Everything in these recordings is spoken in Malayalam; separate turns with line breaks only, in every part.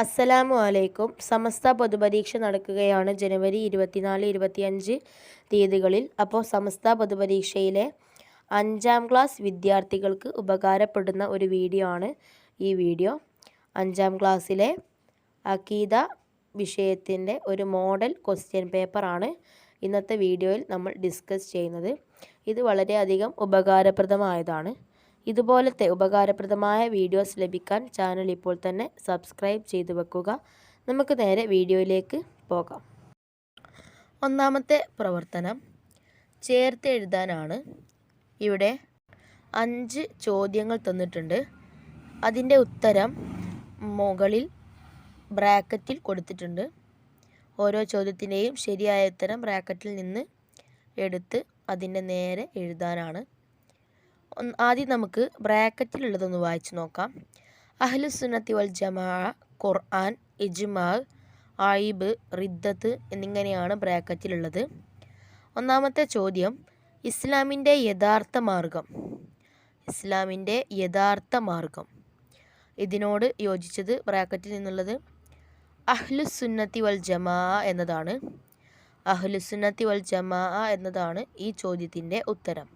അസ്സലാമു അലൈക്കും. സമസ്ത പൊതുപരീക്ഷ നടക്കുകയാണ് ജനുവരി ഇരുപത്തിനാല് ഇരുപത്തിയഞ്ച് തീയതികളിൽ. അപ്പോൾ സമസ്ത പൊതുപരീക്ഷയിലെ അഞ്ചാം ക്ലാസ് വിദ്യാർത്ഥികൾക്ക് ഉപകാരപ്പെടുന്ന ഒരു വീഡിയോ ആണ് ഈ വീഡിയോ. അഞ്ചാം ക്ലാസ്സിലെ അക്കീദ വിഷയത്തിന്റെ ഒരു മോഡൽ ക്വസ്റ്റ്യൻ പേപ്പറാണ് ഇന്നത്തെ വീഡിയോയിൽ നമ്മൾ ഡിസ്കസ് ചെയ്യുന്നത്. ഇത് വളരെയധികം ഉപകാരപ്രദമായതാണ്. ഇതുപോലത്തെ ഉപകാരപ്രദമായ വീഡിയോസ് ലഭിക്കാൻ ചാനൽ ഇപ്പോൾ തന്നെ സബ്സ്ക്രൈബ് ചെയ്തു വെക്കുക. നമുക്ക് നേരെ വീഡിയോയിലേക്ക് പോകാം. ഒന്നാമത്തെ പ്രവർത്തനം ചേർത്ത് എഴുതാനാണ്. ഇവിടെ അഞ്ച് ചോദ്യങ്ങൾ തന്നിട്ടുണ്ട്. അതിന്റെ ഉത്തരം മുകളിൽ ബ്രാക്കറ്റിൽ കൊടുത്തിട്ടുണ്ട്. ഓരോ ചോദ്യത്തിന്റെയും ശരിയായ ഉത്തരം ബ്രാക്കറ്റിൽ നിന്ന് എടുത്ത് അതിന്റെ നേരെ എഴുതാനാണ്. ആദ്യം നമുക്ക് ബ്രാക്കറ്റിലുള്ളതൊന്ന് വായിച്ചു നോക്കാം. അഹ്ലു അഹ്ലുസുന്നത്തി വൽ ജമാ ഖുർആൻ ഇജ്മാ ആയിബ് റിദ്ദത്ത് എന്നിങ്ങനെയാണ് ബ്രാക്കറ്റിലുള്ളത്. ഒന്നാമത്തെ ചോദ്യം ഇസ്ലാമിന്റെ യഥാർത്ഥ മാർഗം. ഇസ്ലാമിന്റെ യഥാർത്ഥ മാർഗം. ഇതിനോട് യോജിച്ചത് ബ്രാക്കറ്റിൽ നിന്നുള്ളത് അഹ്ലുസുന്നത്തി വൽ ജമാ എന്നതാണ്. അഹ്ലുസുന്നത്തി വൽ ജമാ എന്നതാണ് ഈ ചോദ്യത്തിന്റെ ഉത്തരം.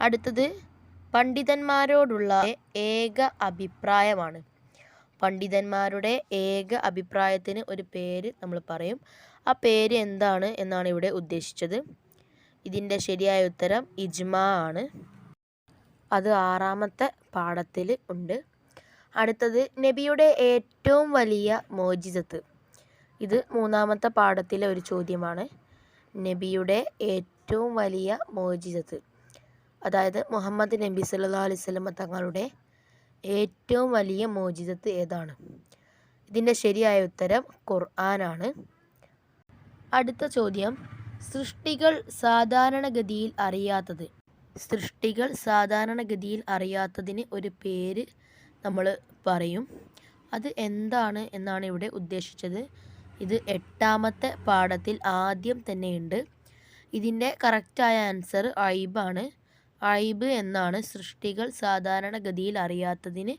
അടുത്തത് പണ്ഡിതന്മാരോടുള്ള ഏക അഭിപ്രായമാണ്. പണ്ഡിതന്മാരുടെ ഏക അഭിപ്രായത്തിന് ഒരു പേര് നമ്മൾ പറയും. ആ പേര് എന്താണ് എന്നാണ് ഇവിടെ ഉദ്ദേശിച്ചത്. ഇതിന്റെ ശരിയായ ഉത്തരം ഇജ്മാ ആണ്. അത് ആറാമത്തെ പാഠത്തിൽ ഉണ്ട്. അടുത്തത് നബിയുടെ ഏറ്റവും വലിയ മോചിതത്ത്. ഇത് മൂന്നാമത്തെ പാഠത്തിലെ ഒരു ചോദ്യമാണ്. നബിയുടെ ഏറ്റവും വലിയ മോജിസത്ത് അതായത് മുഹമ്മദ് നബി സല്ലാ അലൈഹി തങ്ങളുടെ ഏറ്റവും വലിയ മോചിതത്ത് ഏതാണ്? ഇതിന്റെ ശരിയായ ഉത്തരം ഖുർആനാണ്. അടുത്ത ചോദ്യം. സൃഷ്ടികൾ സാധാരണഗതിയിൽ അറിയാത്തത്. സൃഷ്ടികൾ സാധാരണഗതിയിൽ അറിയാത്തതിന് ഒരു പേര് നമ്മൾ പറയും. അത് എന്താണ് എന്നാണ് ഇവിടെ ഉദ്ദേശിച്ചത്. ഇത് എട്ടാമത്തെ പാഠത്തിൽ ആദ്യം തന്നെയുണ്ട്. ഇതിന്റെ കറക്റ്റായ ആൻസർ ഐബാണ്. ഐബ് എന്നാണ് സൃഷ്ടികൾ സാധാരണഗതിയിൽ അറിയാത്തതിന്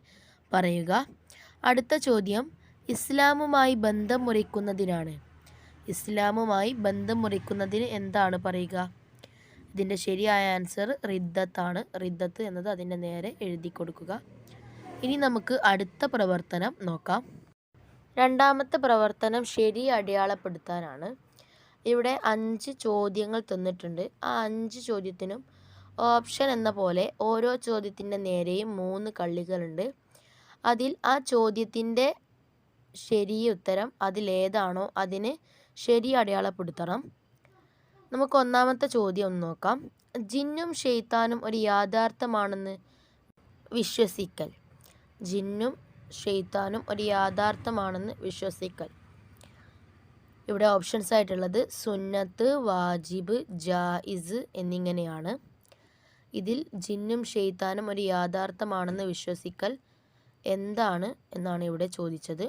പറയുക. അടുത്ത ചോദ്യം ഇസ്ലാമുമായി ബന്ധം മുറിക്കുന്നതിനാണ്. ഇസ്ലാമുമായി ബന്ധം മുറിക്കുന്നതിന് എന്താണ് പറയുക? ഇതിന്റെ ശരിയായ ആൻസർ റിദ്ദത്താണ്. റിദ്ദത്ത് എന്നത് അതിന്റെ നേരെ എഴുതി കൊടുക്കുക. ഇനി നമുക്ക് അടുത്ത പ്രവർത്തനം നോക്കാം. രണ്ടാമത്തെ പ്രവർത്തനം ശരി അടയാളപ്പെടുത്താനാണ്. ഇവിടെ അഞ്ച് ചോദ്യങ്ങൾ തന്നിട്ടുണ്ട്. ആ അഞ്ച് ചോദ്യത്തിനും ഓപ്ഷൻ എന്ന പോലെ ഓരോ ചോദ്യത്തിന്റെ നേരെയും മൂന്ന് കള്ളികളുണ്ട്. അതിൽ ആ ചോദ്യത്തിന്റെ ശരി ഉത്തരം അതിലേതാണോ അതിന് ശരി അടയാളപ്പെടുത്തണം. നമുക്ക് ഒന്നാമത്തെ ചോദ്യം ഒന്ന് നോക്കാം. ജിന്നും ഷെയ്ത്താനും ഒരു യാഥാർത്ഥ്യമാണെന്ന് വിശ്വസിക്കൽ. ജിന്നും ഷെയ്ത്താനും ഒരു യാഥാർത്ഥ്യമാണെന്ന് വിശ്വസിക്കൽ. ഇവിടെ ഓപ്ഷൻസ് ആയിട്ടുള്ളത് സുന്നത്ത് വാജിബ് ജായിസ് എന്നിങ്ങനെയാണ്. ഇതിൽ ജിന്നും ഷെയ്ത്താനും ഒരു യാഥാർത്ഥ്യമാണെന്ന് വിശ്വസിക്കൽ എന്താണ് എന്നാണ് ഇവിടെ ചോദിച്ചത്.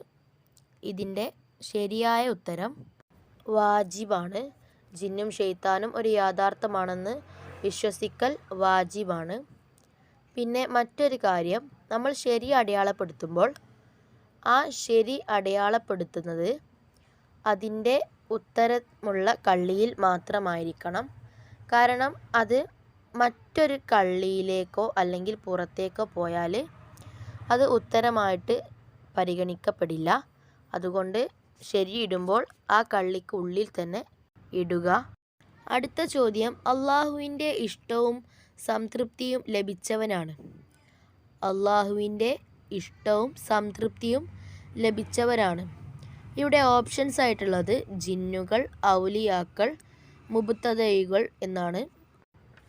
ഇതിന്റെ ശരിയായ ഉത്തരം വാജിബാണ്. ജിന്നും ഷെയ്ത്താനും ഒരു യാഥാർത്ഥ്യമാണെന്ന് വിശ്വസിക്കൽ വാജിബാണ്. പിന്നെ മറ്റൊരു കാര്യം നമ്മൾ ശരി അടയാളപ്പെടുത്തുമ്പോൾ ആ ശരി അടയാളപ്പെടുത്തുന്നത് അതിന്റെ ഉത്തരമുള്ള കള്ളിയിൽ മാത്രമായിരിക്കണം. കാരണം അത് മറ്റൊരു കള്ളിയിലേക്കോ അല്ലെങ്കിൽ പുറത്തേക്കോ പോയാൽ അത് ഉത്തരമായിട്ട് പരിഗണിക്കപ്പെടില്ല. അതുകൊണ്ട് ശരിയിടുമ്പോൾ ആ കള്ളിക്ക് ഉള്ളിൽ തന്നെ ഇടുക. അടുത്ത ചോദ്യം. അള്ളാഹുവിന്റെ ഇഷ്ടവും സംതൃപ്തിയും ലഭിച്ചവനാണ്. അള്ളാഹുവിന്റെ ഇഷ്ടവും സംതൃപ്തിയും ലഭിച്ചവരാണ്. ഇവിടെ ഓപ്ഷൻസ് ആയിട്ടുള്ളത് ജിന്നുകൾ ഔലിയാക്കൾ മുബുത്തതയുകൾ എന്നാണ്.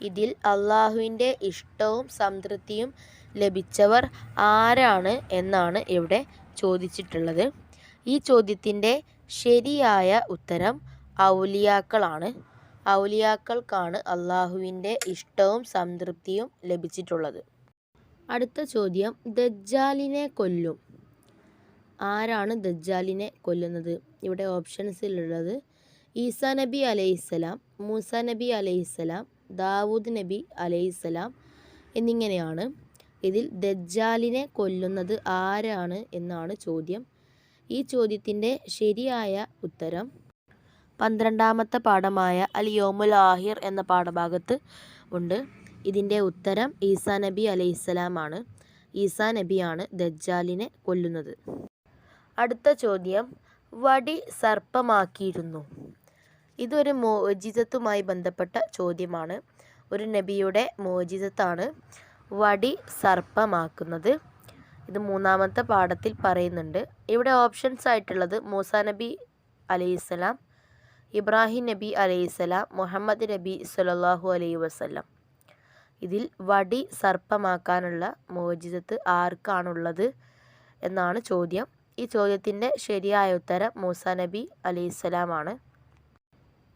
ഇതിൽ അള്ളാഹുവിന്റെ ഇഷ്ടവും സംതൃപ്തിയും ലഭിച്ചവർ ആരാണ് എന്നാണ് ഇവിടെ ചോദിച്ചിട്ടുള്ളത്. ഈ ചോദ്യത്തിന്റെ ശരിയായ ഉത്തരം ഔലിയാക്കളാണ്. ഔലിയാക്കൾക്കാണ് അള്ളാഹുവിന്റെ ഇഷ്ടവും സംതൃപ്തിയും ലഭിച്ചിട്ടുള്ളത്. അടുത്ത ചോദ്യം ദജ്ജാലിനെ കൊല്ലും. ആരാണ് ദജ്ജാലിനെ കൊല്ലുന്നത്? ഇവിടെ ഓപ്ഷൻസിലുള്ളത് ഈസാ നബി അലൈഹിസ്സലാം മൂസ നബി അലൈഹിസ്സലാം ദാവൂദ് നബി അലൈഹിസ്സലാം എന്നിങ്ങനെയാണ് ഇതിൽ ദജ്ജാലിനെ കൊല്ലുന്നത് ആരാണ് എന്നാണ് ചോദ്യം. ഈ ചോദ്യത്തിന്റെ ശരിയായ ഉത്തരം പന്ത്രണ്ടാമത്തെ പാഠമായ അൽ യോമുൽ ആഹിർ എന്ന പാഠഭാഗത്ത് ഉണ്ട്. ഇതിന്റെ ഉത്തരം ഈസാ നബി അലൈഹിസ്സലാം ആണ് ഈസാ നബിയാണ് ദജ്ജാലിനെ കൊല്ലുന്നത്. അടുത്ത ചോദ്യം വടി സർപ്പമാക്കിയിരുന്നു. ഇതൊരു മോചിതത്തുമായി ബന്ധപ്പെട്ട ചോദ്യമാണ്. ഒരു നബിയുടെ മോചിതത്താണ് വടി സർപ്പമാക്കുന്നത്. ഇത് മൂന്നാമത്തെ പാഠത്തിൽ പറയുന്നുണ്ട്. ഇവിടെ ഓപ്ഷൻസ് ആയിട്ടുള്ളത് മൂസ നബി അലൈഹിസ്സലാം ഇബ്രാഹിം നബി അലൈഹിസ്സലാം മുഹമ്മദ് നബി സല്ലല്ലാഹു അലൈഹി വസല്ലം. ഇതിൽ വടി സർപ്പമാക്കാനുള്ള മോചിതത്ത് ആർക്കാണുള്ളത് എന്നാണ് ചോദ്യം. ഈ ചോദ്യത്തിന്റെ ശരിയായ ഉത്തരം മൂസ നബി അലൈഹിസ്സലാമാണ്.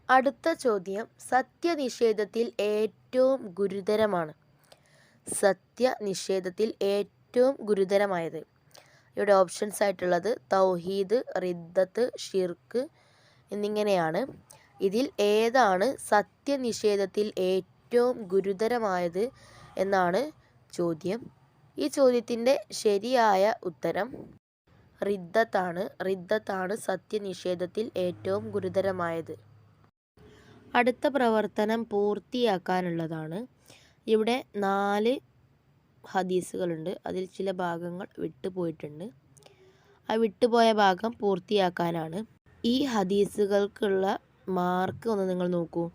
അടുത്ത ചോദ്യം സത്യനിഷേധത്തിൽ ഏറ്റവും ഗുരുതരമാണ്. സത്യനിഷേധത്തിൽ ഏറ്റവും ഗുരുതരമായത്. ഇവിടെ ഓപ്ഷൻസ് ആയിട്ടുള്ളത് തൗഹീദ് റിദ്ദത്ത് ഷിർക്ക് എന്നിങ്ങനെയാണ്. ഇതിൽ ഏതാണ് സത്യനിഷേധത്തിൽ ഏറ്റവും ഗുരുതരമായത് എന്നാണ് ചോദ്യം. ഈ ചോദ്യത്തിന്റെ ശരിയായ ഉത്തരം റിദ്ദത്താണ്. റിദ്ദത്താണ് സത്യനിഷേധത്തിൽ ഏറ്റവും ഗുരുതരമായത്. അടുത്ത പ്രവർത്തനം പൂർത്തിയാക്കാനുള്ളതാണ്. ഇവിടെ നാല് ഹദീസുകളുണ്ട്. അതിൽ ചില ഭാഗങ്ങൾ വിട്ടുപോയിട്ടുണ്ട് ആ വിട്ടുപോയ ഭാഗം പൂർത്തിയാക്കാനാണ്. ഈ ഹദീസുകൾക്കുള്ള മാർക്ക് ഒന്ന് നിങ്ങൾ നോക്കൂ.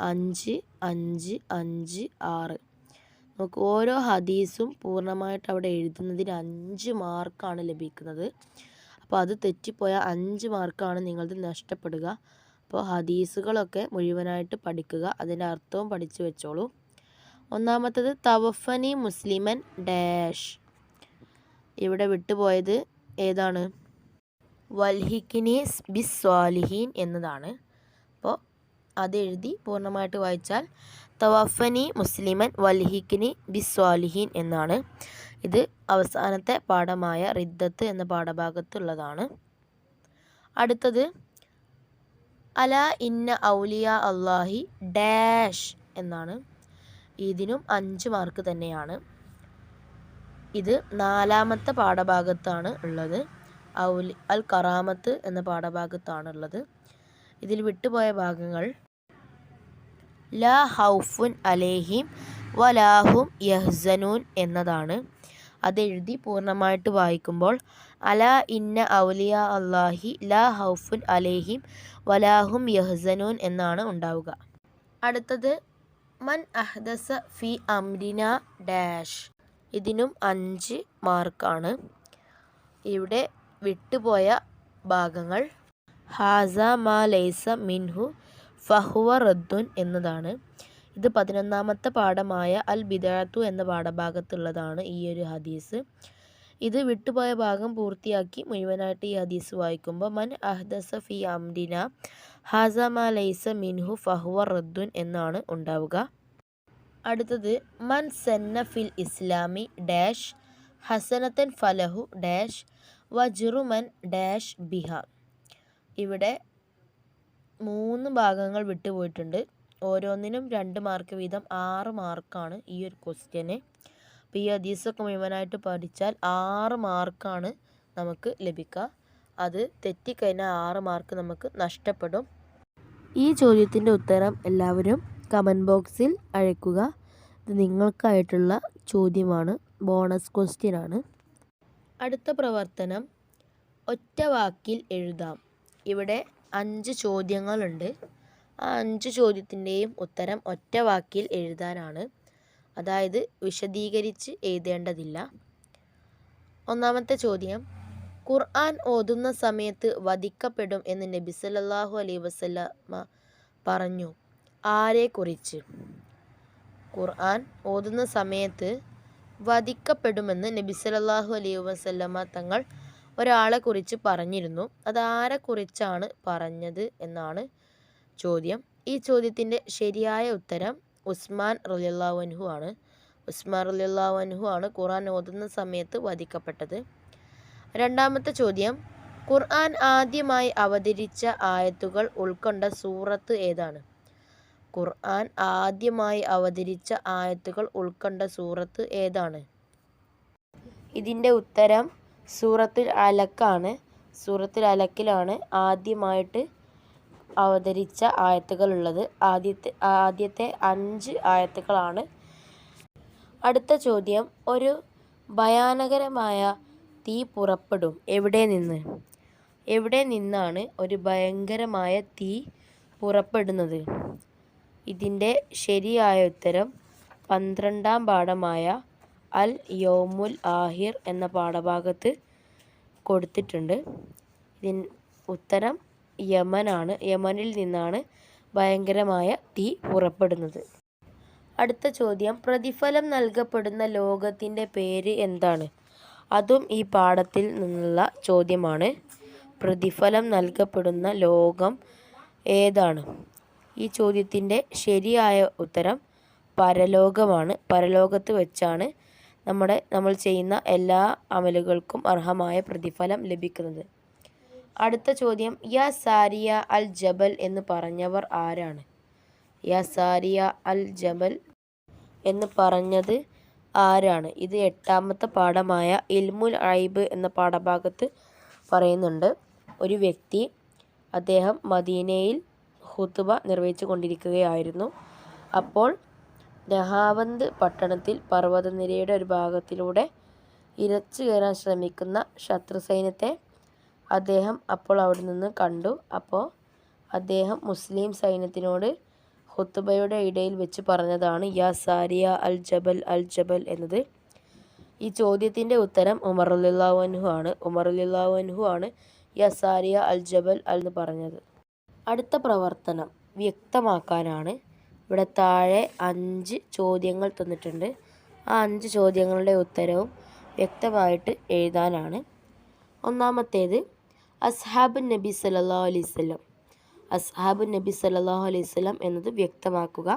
അഞ്ച് അഞ്ച് അഞ്ച് ആറ്. നമുക്ക് ഓരോ ഹദീസും പൂർണമായിട്ട് അവിടെ എഴുതുന്നതിന് അഞ്ച് മാർക്കാണ് ലഭിക്കുന്നത്. അപ്പോൾ അത് തെറ്റിപ്പോയ അഞ്ച് മാർക്കാണ് നിങ്ങളത് നഷ്ടപ്പെടുക. അപ്പോൾ ഹദീസുകളൊക്കെ മുഴുവനായിട്ട് പഠിക്കുക അതിന്റെ അർത്ഥവും പഠിച്ചു വെച്ചോളൂ. ഒന്നാമത്തത് തവഫനി മുസ്ലിമൻ ഡാഷ്. ഇവിടെ വിട്ടുപോയത് ഏതാണ്? വൽഹിക്കിനി ബിസ് സ്വാലിഹീൻ എന്നതാണ്. അപ്പോൾ അത് എഴുതി പൂർണമായിട്ട് വായിച്ചാൽ തവഫനി മുസ്ലിമൻ വൽഹിക്കിനി ബിസ് സ്വാലിഹീൻ എന്നാണ്. ഇത് അവസാനത്തെ പാഠമായ റിദ്ദത്ത് എന്ന പാഠഭാഗത്തുള്ളതാണ്. അടുത്തത് അല ഇന്ന ഔലിയ അള്ളാഹി ഡാഷ് എന്നാണ്. ഇതിനും അഞ്ച് മാർക്ക് തന്നെയാണ്. ഇത് നാലാമത്തെ പാഠഭാഗത്താണ് ഉള്ളത്. ഔലി അൽ കറാമത്ത് എന്ന പാഠഭാഗത്താണ് ഉള്ളത്. ഇതിൽ വിട്ടുപോയ ഭാഗങ്ങൾ ലാ ഹൗഫുൻ അലേഹിം വലാഹും യഹ്സനൂൻ എന്നതാണ്. അതെഴുതി പൂർണമായിട്ട് വായിക്കുമ്പോൾ അല ഇന്ന ഔലിയ അള്ളാഹി ലാ ഹൗഫുൻ അലേഹിം വലാഹും യഹ്സനൂൻ എന്നാണ് ഉണ്ടാവുക. അടുത്തത് മൻ അഹ്ദസ ഫി അംരിന ഡാഷ് ഇതിനും അഞ്ച് മാർക്കാണ്. ഇവിടെ വിട്ടുപോയ ഭാഗങ്ങൾ ഹാസ മാ ലൈസ മിൻഹു ഫഹുവ റദ്ദുൻ എന്നതാണ്. ഇത് പതിനൊന്നാമത്തെ പാഠമായ അൽ ബിദാത്തു എന്ന പാഠഭാഗത്തുള്ളതാണ് ഈ ഒരു ഹദീസ്. ഇത് വിട്ടുപോയ ഭാഗം പൂർത്തിയാക്കി മുഴുവനായിട്ട് ഈ ഹദീസ് വായിക്കുമ്പോൾ മൻ അഹ്ദസ ഫി അംരിന ഹാസ മാ ലൈസ മിൻഹു ഫഹുവ റദ്ദുൻ എന്നാണ് ഉണ്ടാവുക. അടുത്തത് മൻ സെന്ന ഫിൽ ഇസ്ലാമി ഡാഷ് ഹസനത്തൻ ഫലഹു ഡാഷ് വജുറുമൻ ഡാഷ് ബിഹ. ഇവിടെ മൂന്ന് ഭാഗങ്ങൾ വിട്ടുപോയിട്ടുണ്ട്. ഓരോന്നിനും രണ്ട് മാർക്ക് വീതം ആറ് മാർക്കാണ് ഈ ഒരു ക്വസ്റ്റ്യന് അപ്പോൾ ഈ ഹദീസൊക്കെ മുഴുവനായിട്ട് പഠിച്ചാൽ ആറ് മാർക്കാണ് നമുക്ക് ലഭിക്കുക. അത് തെറ്റിക്കഴിഞ്ഞാൽ ആറ് മാർക്ക് നമുക്ക് നഷ്ടപ്പെടും. ഈ ചോദ്യത്തിന്റെ ഉത്തരം എല്ലാവരും കമന്റ് ബോക്സിൽ അയക്കുക ഇത് നിങ്ങൾക്കായിട്ടുള്ള ചോദ്യമാണ്. ബോണസ് ക്വസ്റ്റ്യൻ ആണ്. അടുത്ത പ്രവർത്തനം. ഒറ്റ വാക്കിൽ എഴുതാം. ഇവിടെ അഞ്ച് ചോദ്യങ്ങളുണ്ട്. ആ അഞ്ച് ചോദ്യത്തിന്റെയും ഉത്തരം ഒറ്റ വാക്കിൽ എഴുതാനാണ്. അതായത് വിശദീകരിച്ച് എഴുതേണ്ടതില്ല. ഒന്നാമത്തെ ചോദ്യം. ഖുർആൻ ഓതുന്ന സമയത്ത് വധിക്കപ്പെടും എന്ന് നബി സല്ലല്ലാഹു അലൈഹി വസല്ലമ പറഞ്ഞു. ആരെക്കുറിച്ച്? ഖുർആൻ ഓതുന്ന സമയത്ത് വധിക്കപ്പെടുമെന്ന് നബി സല്ലല്ലാഹു അലൈഹി വസല്ലമ തങ്ങൾ ഒരാളെക്കുറിച്ച് പറഞ്ഞിരുന്നു. അത് ആരെക്കുറിച്ചാണ് പറഞ്ഞത് എന്നാണ് ചോദ്യം. ഈ ചോദ്യത്തിന്റെ ശരിയായ ഉത്തരം ഉസ്മാൻ റളിയല്ലാഹു അൻഹു ആണ്. ഉസ്മാൻ റളിയല്ലാഹു അൻഹു ആണ് ഖുർആൻ ഓതുന്ന സമയത്ത് വധിക്കപ്പെട്ടത്. രണ്ടാമത്തെ ചോദ്യം. ഖുർആൻ ആദ്യമായി അവതരിച്ച ആയത്തുകൾ ഉൾക്കൊണ്ട സൂറത്ത് ഏതാണ്? ഖുർആൻ ആദ്യമായി അവതരിച്ച ആയത്തുകൾ ഉൾക്കൊണ്ട സൂറത്ത് ഏതാണ്? ഇതിന്റെ ഉത്തരം സൂറത്തുൽ അലക്കാണ്. സൂറത്തുൽ അലക്കിലാണ് ആദ്യമായിട്ട് അവതരിച്ച ആയത്തുകളുള്ളത്. ആദ്യത്തെ ആദ്യത്തെ അഞ്ച് ആയത്തുകളാണ്. അടുത്ത ചോദ്യം ഒരു ഭയാനകരമായ തീ പുറപ്പെടും എവിടെ നിന്ന്? എവിടെ നിന്നാണ് ഒരു ഭയങ്കരമായ തീ പുറപ്പെടുന്നത്? ഇതിന്റെ ശരിയായ ഉത്തരം പന്ത്രണ്ടാം പാഠമായ അൽ യോമുൽ ആഹിർ എന്ന പാഠഭാഗത്ത് കൊടുത്തിട്ടുണ്ട്. ഇതിൻ ഉത്തരം യമനാണ്. യമനിൽ നിന്നാണ് ഭയങ്കരമായ തീ പുറപ്പെടുന്നത്. അടുത്ത ചോദ്യം. പ്രതിഫലം നൽകപ്പെടുന്ന ലോകത്തിന്റെ പേര് എന്താണ്? അതും ഈ പാഠത്തിൽ നിന്നുള്ള ചോദ്യമാണ്. പ്രതിഫലം നൽകപ്പെടുന്ന ലോകം ഏതാണ്? ഈ ചോദ്യത്തിന്റെ ശരിയായ ഉത്തരം പരലോകമാണ്. പരലോകത്ത് വെച്ചാണ് നമ്മുടെ നമ്മൾ ചെയ്യുന്ന എല്ലാ അമലുകൾക്കും അർഹമായ പ്രതിഫലം ലഭിക്കുന്നത്. അടുത്ത ചോദ്യം യാ സാരിയ അൽ ജബൽ എന്ന് പറഞ്ഞവർ ആരാണ്? യാ സാരിയ അൽ ജബൽ എന്ന് പറഞ്ഞത് ആരാണ്? ഇത് എട്ടാമത്തെ പാഠമായ ഇൽമുൽ ഐബ് എന്ന പാഠഭാഗത്ത് പറയുന്നുണ്ട്. ഒരു വ്യക്തി അദ്ദേഹം മദീനയിൽ ഹുത്തുബ നിർവഹിച്ചു കൊണ്ടിരിക്കുകയായിരുന്നു. അപ്പോൾ നഹാവന്ത് പട്ടണത്തിൽ പർവതനിരയുടെ ഒരു ഭാഗത്തിലൂടെ ഇരച്ചു കയറാൻ ശ്രമിക്കുന്ന ശത്രു സൈന്യത്തെ അദ്ദേഹം അപ്പോൾ അവിടെ നിന്ന് കണ്ടു. അപ്പോൾ അദ്ദേഹം മുസ്ലിം സൈന്യത്തിനോട് ഹുത്തുബയുടെ ഇടയിൽ വെച്ച് പറഞ്ഞതാണ് യാ സാരിയ അൽ ജബൽ അൽ ജബൽ എന്നത്. ഈ ചോദ്യത്തിന്റെ ഉത്തരം ഉമറുല്ലാഹുഅൻഹു ആണ്. ഉമറുല്ലാഹുഅൻഹു ആണ് യാ സാരിയ അൽ ജബൽ അൽ എന്ന് പറഞ്ഞത്. അടുത്ത പ്രവർത്തനം വ്യക്തമാക്കാനാണ്. ഇവിടെ താഴെ അഞ്ച് ചോദ്യങ്ങൾ തന്നിട്ടുണ്ട്. ആ അഞ്ച് ചോദ്യങ്ങളുടെ ഉത്തരവും വ്യക്തമായിട്ട് എഴുതാനാണ്. ഒന്നാമത്തേത് അസ്ഹാബുൻ നബി സല്ലല്ലാഹു അലൈഹി വസല്ലം. അസ്ഹാബുൻ നബി സല്ലല്ലാഹു അലൈഹി വസല്ലം എന്നത് വ്യക്തമാക്കുക.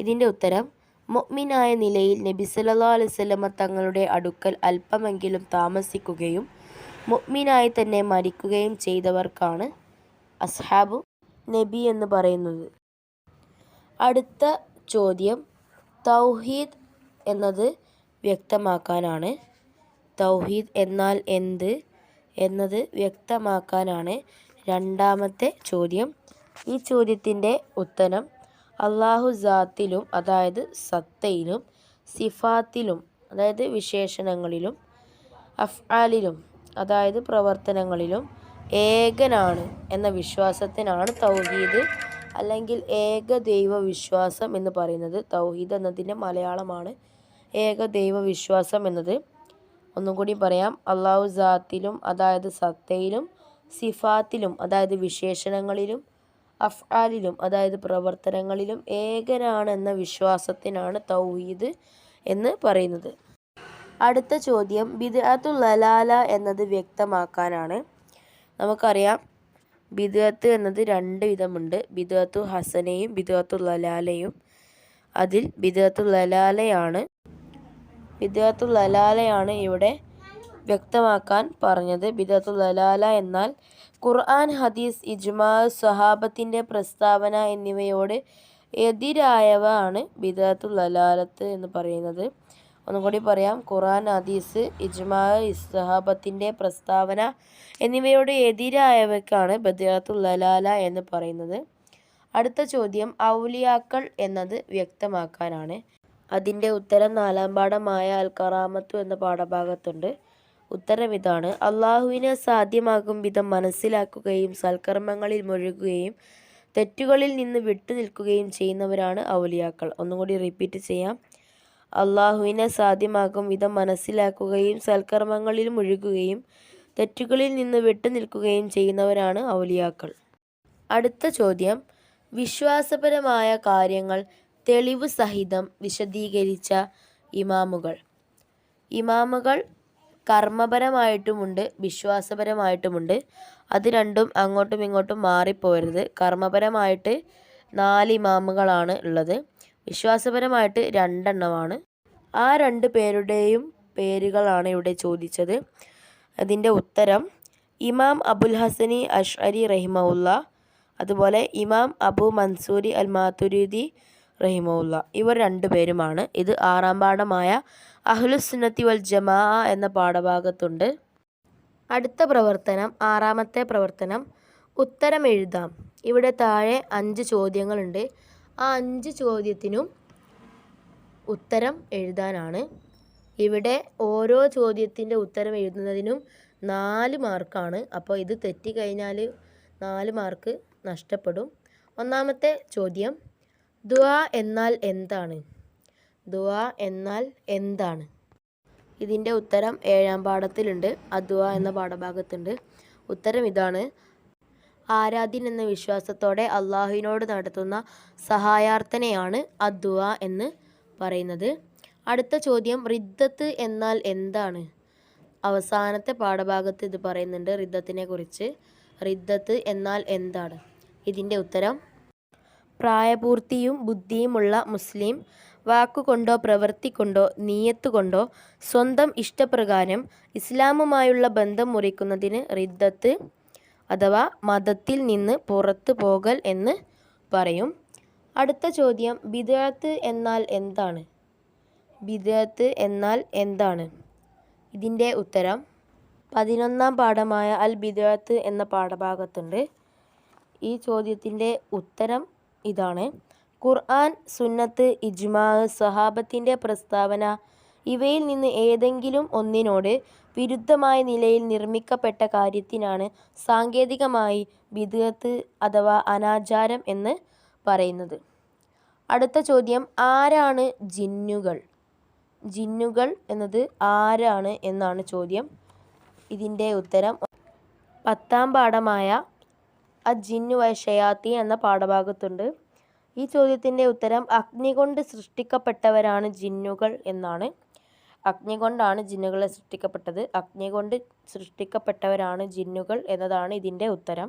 ഇതിന്റെ ഉത്തരം മുഅ്മിനായ നിലയിൽ നബി സല്ലല്ലാഹു അലൈഹി വസല്ലമ തങ്ങളുടെ അടുക്കൽ അല്പമെങ്കിലും താമസിക്കുകയും മുഅ്മിനായി തന്നെ മരിക്കുകയും ചെയ്തവർക്കാണ് അസ്ഹാബു നബി എന്ന് പറയുന്നത്. അടുത്ത ചോദ്യം തൗഹീദ് എന്നത് വ്യക്തമാക്കാനാണ്. തൗഹീദ് എന്നാൽ എന്ത്? എന്നത് വ്യക്തമാക്കാനാണ് രണ്ടാമത്തെ ചോദ്യം. ഈ ചോദ്യത്തിന്റെ ഉത്തരം അള്ളാഹു ജാത്തിലും അതായത് സത്തയിലും സിഫാത്തിലും അതായത് വിശേഷണങ്ങളിലും അഫ്ആലിലും അതായത് പ്രവർത്തനങ്ങളിലും ഏകനാണ് എന്ന വിശ്വാസത്തിനാണ് തൗഹീദ് അല്ലെങ്കിൽ ഏകദൈവ വിശ്വാസം എന്ന് പറയുന്നത്. തൗഹീദ് എന്നതിന്റെ മലയാളമാണ് ഏകദൈവ വിശ്വാസം എന്നത്. ഒന്നും കൂടി പറയാം. അള്ളാഹു ജാത്തിലും അതായത് സത്തയിലും സിഫാത്തിലും അതായത് വിശേഷണങ്ങളിലും അഫ്ആലിലും അതായത് പ്രവർത്തനങ്ങളിലും ഏകനാണെന്ന വിശ്വാസത്തിനാണ് തൗഹീദ് എന്ന് പറയുന്നത്. അടുത്ത ചോദ്യം ബിദ്അത്തുൽ ലലാല എന്നത് വ്യക്തമാക്കാനാണ്. നമുക്കറിയാം ബിദ്അത്ത് എന്നത് രണ്ട് വിധമുണ്ട്. ബിദ്അത്തു ഹസനയും ബിദ്അത്തു ലലാലയും അതിൽ ബിദ്അത്തു ലലാലയാണ് ബിദ്അത്തു ലലാലയാണ് ഇവിടെ വ്യക്തമാക്കാൻ പറഞ്ഞത്. ബിദ്അത്തു ലലാല എന്നാൽ ഖുർആൻ ഹദീസ് ഇജ്മാ സ്വഹാബത്തിന്റെ പ്രസ്താവന എന്നിവയോട് എതിരായവ ആണ് ബിദ്അത്തു ലലാലത്ത് എന്ന് പറയുന്നത്. ഒന്നുകൂടി പറയാം. ഖുർആൻ ഹദീസ് ഇജ്മാ ഇസ്ഹാബത്തിന്റെ പ്രസ്താവന എന്നിവയോട് എതിരായവയ്ക്കാണ് ബദിയാത്തു ലലാല എന്ന് പറയുന്നത്. അടുത്ത ചോദ്യം ഔലിയാക്കൾ എന്നത് വ്യക്തമാക്കാനാണ്. അതിന്റെ ഉത്തരം നാലാം പാഠമായ അൽ കറാമത്തു എന്ന പാഠഭാഗത്തുണ്ട്. ഉത്തരം ഇതാണ്. അള്ളാഹുവിനെ സാധ്യമാകും വിധം മനസ്സിലാക്കുകയും സൽക്കർമ്മങ്ങളിൽ മുഴുകുകയും തെറ്റുകളിൽ നിന്ന് വിട്ടു നിൽക്കുകയും ചെയ്യുന്നവരാണ് ഔലിയാക്കൾ. ഒന്നുകൂടി റിപ്പീറ്റ് ചെയ്യാം. അള്ളാഹുവിനെ സാധ്യമാകും വിധം മനസ്സിലാക്കുകയും സൽക്കർമ്മങ്ങളിൽ മുഴുകുകയും തെറ്റുകളിൽ നിന്ന് വിട്ടു നിൽക്കുകയും ചെയ്യുന്നവരാണ് ഔലിയാക്കൾ. അടുത്ത ചോദ്യം. വിശ്വാസപരമായ കാര്യങ്ങൾ തെളിവ് സഹിതം വിശദീകരിച്ച ഇമാമുകൾ. ഇമാമുകൾ കർമ്മപരമായിട്ടുമുണ്ട് വിശ്വാസപരമായിട്ടുമുണ്ട്. അത് രണ്ടും അങ്ങോട്ടും ഇങ്ങോട്ടും മാറിപ്പോരുത്. കർമ്മപരമായിട്ട് നാല് ഇമാമുകളാണ് ഉള്ളത്. വിശ്വാസപരമായിട്ട് രണ്ടെണ്ണമാണ്. ആ രണ്ട് പേരുടെയും പേരുകളാണ് ഇവിടെ ചോദിച്ചത്. അതിന്റെ ഉത്തരം ഇമാം അബുൽ ഹസനി അഷ്അരി റഹിമഉല്ല അതുപോലെ ഇമാം അബു മൻസൂരി അൽ മാതുരീദി റഹിമഉല്ല ഇവർ രണ്ടുപേരുമാണ്. ഇത് ആറാം പാഠമായ അഹ്ലുസുന്നത്തി വൽ ജമാ എന്ന പാഠഭാഗത്തുണ്ട്. അടുത്ത പ്രവർത്തനം ആറാമത്തെ പ്രവർത്തനം ഉത്തരം എഴുതാം. ഇവിടെ താഴെ അഞ്ച് ചോദ്യങ്ങളുണ്ട്. ആ അഞ്ച് ചോദ്യത്തിനും ഉത്തരം എഴുതാനാണ്. ഇവിടെ ഓരോ ചോദ്യത്തിന്റെ ഉത്തരം എഴുതുന്നതിനും നാല് മാർക്കാണ്. അപ്പോൾ ഇത് തെറ്റിക്കഴിഞ്ഞാൽ നാല് മാർക്ക് നഷ്ടപ്പെടും. ഒന്നാമത്തെ ചോദ്യം ദുആ എന്നാൽ എന്താണ്? ദുആ എന്നാൽ എന്താണ്? ഇതിന്റെ ഉത്തരം ഏഴാം പാഠത്തിലുണ്ട്. അദ്വ എന്ന പാഠഭാഗത്തുണ്ട്. ഉത്തരം ഇതാണ്. ആരാധ്യൻ എന്ന വിശ്വാസത്തോടെ അള്ളാഹുവിനോട് നടത്തുന്ന സഹായാർത്ഥനയാണ് അദ്വ എന്ന് പറയുന്നത്. അടുത്ത ചോദ്യം റിദ്ദത്ത് എന്നാൽ എന്താണ്? അവസാനത്തെ പാഠഭാഗത്ത് ഇത് പറയുന്നുണ്ട് റിദ്ദത്തിനെ കുറിച്ച്. റിദ്ദത്ത് എന്നാൽ എന്താണ്? ഇതിന്റെ ഉത്തരം പ്രായപൂർത്തിയും ബുദ്ധിയുമുള്ള മുസ്ലിം വാക്കുകൊണ്ടോ പ്രവൃത്തി കൊണ്ടോ നീയത്തുകൊണ്ടോ സ്വന്തം ഇഷ്ടപ്രകാരം ഇസ്ലാമുമായുള്ള ബന്ധം മുറിക്കുന്നതിന് റിദ്ദത്ത് അഥവാ മതത്തിൽ നിന്ന് പുറത്തു പോകൽ എന്ന് പറയും. അടുത്ത ചോദ്യം ബിദത്ത് എന്നാൽ എന്താണ്? ബിദത്ത് എന്നാൽ എന്താണ്? ഇതിന്റെ ഉത്തരം പതിനൊന്നാം പാഠമായ അൽ ബിദത്ത് എന്ന പാഠഭാഗത്തുണ്ട്. ഈ ചോദ്യത്തിന്റെ ഉത്തരം ഇതാണ്. ഖുർആൻ സുന്നത്ത് ഇജ്മാ സഹാബത്തിന്റെ പ്രസ്താവന ഇവയിൽ നിന്ന് ഏതെങ്കിലും ഒന്നിനോട് വിരുദ്ധമായ നിലയിൽ നിർമ്മിക്കപ്പെട്ട കാര്യത്തിനാണ് സാങ്കേതികമായി വിദഗത്ത് അഥവാ അനാചാരം എന്ന് പറയുന്നത്. അടുത്ത ചോദ്യം ആരാണ് ജിന്നുകൾ? ജിന്നുകൾ എന്നത് ആരാണ് എന്നാണ് ചോദ്യം. ഇതിന്റെ ഉത്തരം പത്താം പാഠമായ അജിന്നു വൈഷയാത്തി എന്ന പാഠഭാഗത്തുണ്ട്. ഈ ചോദ്യത്തിന്റെ ഉത്തരം അഗ്നി കൊണ്ട് സൃഷ്ടിക്കപ്പെട്ടവരാണ് ജിന്നുകൾ എന്നാണ്. അഗ്നി കൊണ്ടാണ് ജിന്നുകളെ സൃഷ്ടിക്കപ്പെട്ടത്. അഗ്നി കൊണ്ട് സൃഷ്ടിക്കപ്പെട്ടവരാണ് ജിന്നുകൾ എന്നതാണ് ഇതിന്റെ ഉത്തരം.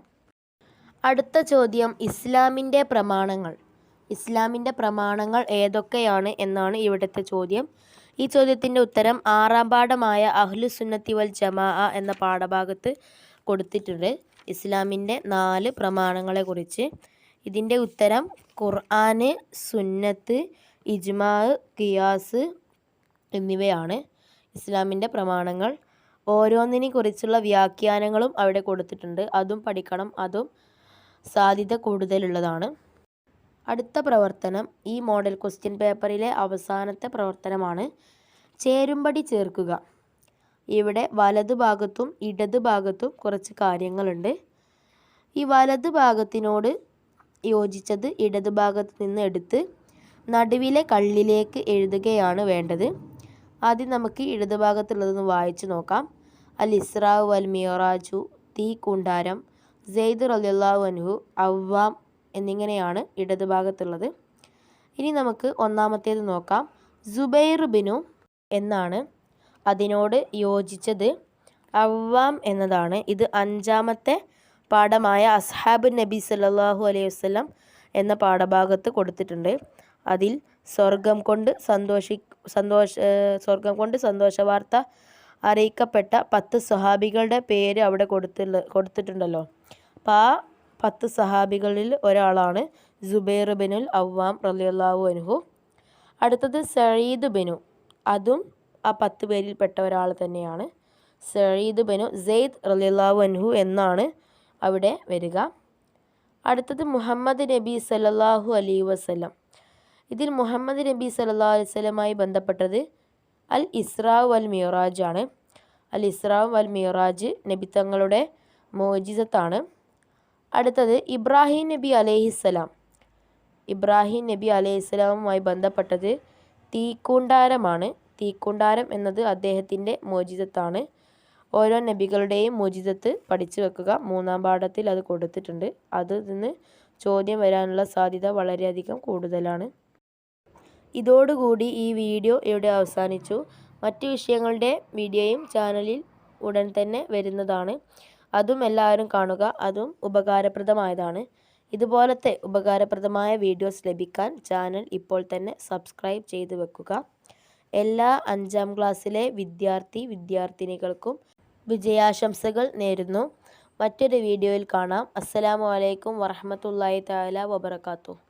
അടുത്ത ചോദ്യം ഇസ്ലാമിന്റെ പ്രമാണങ്ങൾ. ഇസ്ലാമിന്റെ പ്രമാണങ്ങൾ ഏതൊക്കെയാണ് എന്നാണ് ഇവിടുത്തെ ചോദ്യം. ഈ ചോദ്യത്തിന്റെ ഉത്തരം ആറാം പാഠമായ അഹ്ലു സുന്നത്തി വൽ ജമാഅ എന്ന പാഠഭാഗത്ത് കൊടുത്തിട്ടുണ്ട്. ഇസ്ലാമിന്റെ നാല് പ്രമാണങ്ങളെക്കുറിച്ച്. ഇതിന്റെ ഉത്തരം ഖുർആന് സുന്നത്ത് ഇജ്മാ ഖിയാസ് എന്നിവയാണ് ഇസ്ലാമിന്റെ പ്രമാണങ്ങൾ. ഓരോന്നിനെ കുറിച്ചുള്ള വ്യാഖ്യാനങ്ങളും അവിടെ കൊടുത്തിട്ടുണ്ട്. അതും പഠിക്കണം അതും സാധ്യത കൂടുതലുള്ളതാണ്. അടുത്ത പ്രവർത്തനം ഈ മോഡൽ ക്വസ്റ്റ്യൻ പേപ്പറിലെ അവസാനത്തെ പ്രവർത്തനമാണ്. ചേരുംപടി ചേർക്കുക. ഇവിടെ വലത് ഭാഗത്തും ഇടത് ഭാഗത്തും കുറച്ച് കാര്യങ്ങളുണ്ട്. ഈ വലത് ഭാഗത്തിനോട് യോജിച്ചത് ഇടത് ഭാഗത്ത് നിന്ന് എടുത്ത് നടുവിലെ കള്ളിലേക്ക് എഴുതുകയാണ് വേണ്ടത്. ആദ്യം നമുക്ക് ഇടത് ഭാഗത്തുള്ളതൊന്ന് വായിച്ചു നോക്കാം. അൽ ഇസ്രാവ് അൽ മിയറാജു തീ കുണ്ടാരം സെയ്ദ് റലിയല്ലാഹു അൻഹു അവ്വാം എന്നിങ്ങനെയാണ് ഇടത് ഭാഗത്തുള്ളത്. ഇനി നമുക്ക് ഒന്നാമത്തേത് നോക്കാം. സുബൈർ ബിനു എന്നാണ്. അതിനോട് യോജിച്ചത് അവ്വാം എന്നതാണ്. ഇത് അഞ്ചാമത്തെ പാഠമായ അസ്ഹാബ് നബി സല്ലാഹു അലൈഹി വസല്ലം എന്ന പാഠഭാഗത്ത് കൊടുത്തിട്ടുണ്ട്. അതിൽ സ്വർഗം കൊണ്ട് സന്തോഷി സന്തോഷ സ്വർഗം കൊണ്ട് സന്തോഷ വാർത്ത അറിയിക്കപ്പെട്ട പത്ത് സഹാബികളുടെ പേര് അവിടെ കൊടുത്തുള്ള കൊടുത്തിട്ടുണ്ടല്ലോ. അപ്പോൾ ആ പത്ത് സഹാബികളിൽ ഒരാളാണ് ജുബൈർ ബിനുൽ അവ്വാം റലിയല്ലാഹു അനുഹു അടുത്തത് സയീദ് ബിനു. അതും ആ പത്ത് പേരിൽപ്പെട്ട ഒരാൾ തന്നെയാണ്. സയീദ് ബനു സെയ്ദ് റലിയല്ലാഹു അൻഹു എന്നാണ് അവിടെ വരിക. അടുത്തത് മുഹമ്മദ് നബി സല്ലാഹു അലൈഹി വസ്ലം ഇതിൽ മുഹമ്മദ് നബി സല്ലാ അലൈഹി വസല്ലമായി ബന്ധപ്പെട്ടത് അൽ ഇസ്രാവ് അൽ മിയറാജ് ആണ്. അൽ ഇസ്രാവ് അൽ മിയറാജ് നബി തങ്ങളുടെ മോജിസത്താണ് അടുത്തത് ഇബ്രാഹിം നബി അലൈഹിസ്സലാം ഇബ്രാഹിം നബി അലൈഹിസ്സലാമുമായി ബന്ധപ്പെട്ടത് തീക്കൂണ്ടാരമാണ്. തീക്കൂണ്ടാരം എന്നത് അദ്ദേഹത്തിന്റെ മോചിതത്താണ്. ഓരോ നബികളുടെയും മോചിതത്ത് പഠിച്ചു വെക്കുക. മൂന്നാം പാഠത്തിൽ അത് കൊടുത്തിട്ടുണ്ട്. അതിൽ നിന്ന് ചോദ്യം വരാനുള്ള സാധ്യത വളരെയധികം കൂടുതലാണ്. ഇതോടുകൂടി ഈ വീഡിയോ ഇവിടെ അവസാനിച്ചു. മറ്റു വിഷയങ്ങളുടെ വീഡിയോയും ചാനലിൽ ഉടൻ തന്നെ വരുന്നതാണ്. അതും എല്ലാവരും കാണുക. അതും ഉപകാരപ്രദമായതാണ്. ഇതുപോലത്തെ ഉപകാരപ്രദമായ വീഡിയോസ് ലഭിക്കാൻ ചാനൽ ഇപ്പോൾ തന്നെ സബ്സ്ക്രൈബ് ചെയ്ത് വെക്കുക. എല്ലാ അഞ്ചാം ക്ലാസ്സിലെ വിദ്യാർത്ഥി വിദ്യാർത്ഥിനികൾക്കും വിജയാശംസകൾ നേരുന്നു. മറ്റൊരു വീഡിയോയിൽ കാണാം. അസ്സലാമു അലൈക്കും തആല വബറകാതുഹു.